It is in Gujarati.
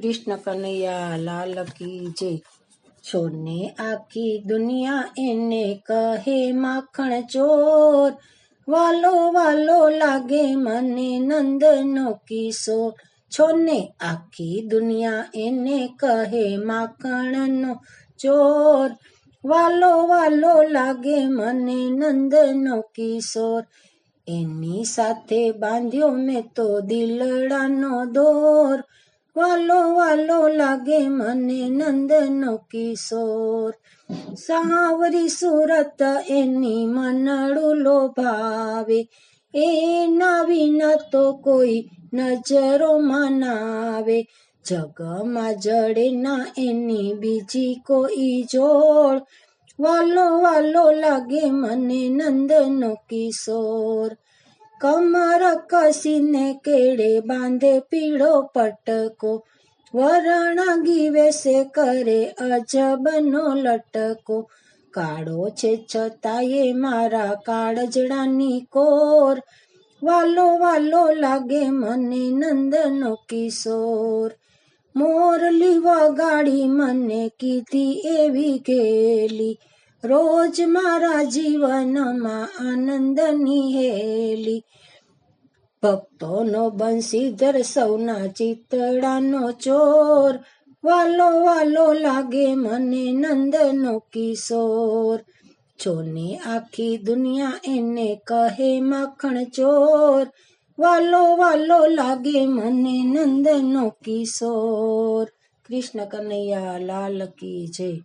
કૃષ્ણ કનૈયા લાલ કી જય. છોને આખી દુનિયા એને કહે, માખણ ચોર, વાલો વાલો લાગે મને નંદનો કિશોર. છોને આખી દુનિયા એને કહે, માખણનો ચોર, વાલો વાલો લાગે મને નંદનો કિશોર. એની સાથે બાંધ્યો મેં તો દિલડાનો દોર. વાલો વાલો લાગે મને નંદનો કિશોર. સાવરી સુરત એની મનડું લોભાવે. એના વિના તો કોઈ નજરો મનાવે. જગમાં જડે ના એની બીજી કોઈ જોડ. વાલો વાલો લાગે મને નંદનો કિશોર. કમર કસીને કેડે બાંધે પીળો પટકો, વરણ વેસે કરે અજબનો લટકો. કાળો છે છતાંય મારા કાળજડાની કોર, વાલો વાલો લાગે મને નંદનો કિશોર. મોરલી વગાડી મને કીધી એવી ગેલી રોજ મારા જીવનમાં આનંદની હેલી ભક્તોનો બંસીધર, સૌના ચિતડાનો ચોર. વાલો વાલો લાગે મને નંદનો કિશોર. ચોને આખી દુનિયા એને કહે માખણ ચોર. વાલો વાલો લાગે મને નંદનો કિશોર. કૃષ્ણ કનૈયા લાલ કી જય.